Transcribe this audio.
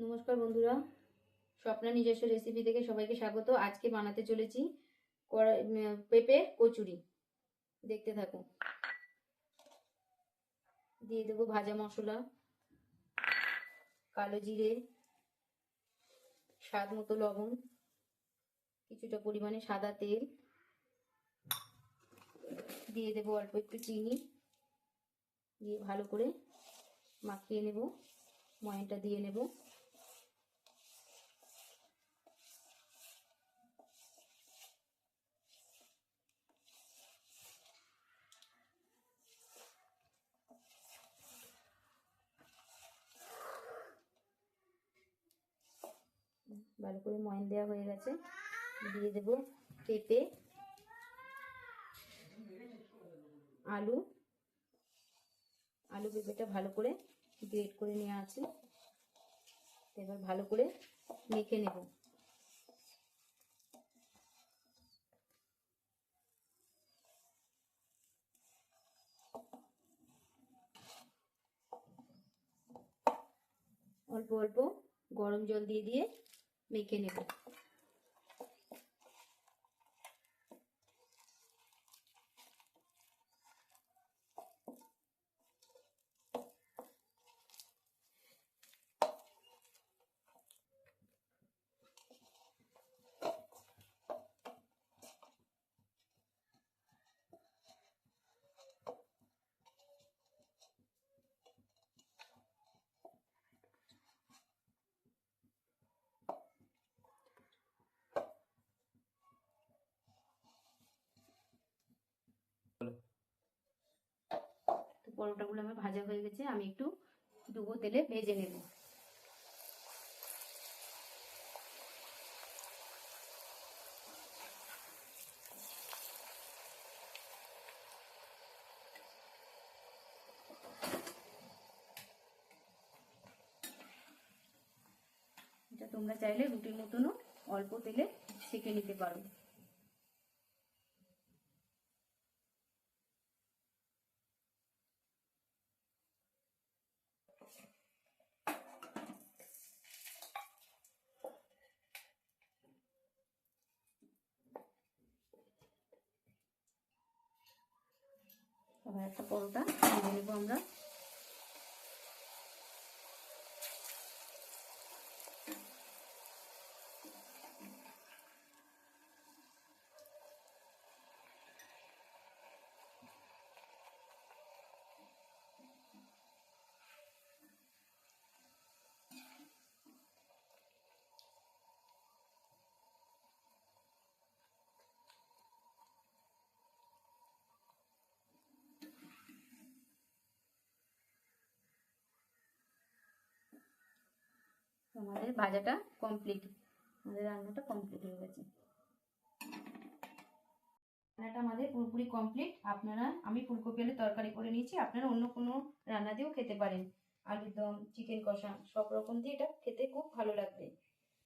নমস্কার বন্ধুরা। স্বপ্না নিজস্ব রেসিপি থেকে সবাইকে স্বাগত। আজকে বানাতে চলেছি পেঁপে কচুরি। দেখতে থাকো। দিয়ে দেবো ভাজা মশলা, কালো জিরে, স্বাদ মতো লবণ, কিছুটা পরিমাণে সাদা তেল। দিয়ে দেবো অল্প একটু চিনি। দিয়ে ভালো করে মাখিয়ে নেব। ময়নটা দিয়ে নেব। ভালো করে ময়ন দেওয়া হয়ে গেছে। দিয়ে দেব পেঁপে, আলু। আলু পেঁপেটা ভালো করে গ্রেট করে নেওয়া আছে। এবার ভালো করে মেখে নেব। অল্প অল্প গরম জল দিয়ে দিয়ে মেখে নেব পরোটাগুলো আমার ভাজা হয়ে গেছে, আমি একটু ডুবো তেলে ভেজে নেব। এটা তোমরা চাইলে রুটির মতনও অল্প তেলে সেঁকে নিতে পারো। একটা পরোটা ভেজে নেব আমরা। আমাদের ভাজাটা কমপ্লিট আমাদের রান্নাটা কমপ্লিট হয়ে গেছে। রান্নাটা আমাদের পুরোপুরি কমপ্লিট আপনারা, আমি ফুলকপি আলু তরকারি করে নিয়েছি। আপনারা অন্য কোনো রান্না দিয়েও খেতে পারেন। আলুর দম চিকেন কষা, সব রকম দিয়ে এটা খেতে খুব ভালো লাগবে।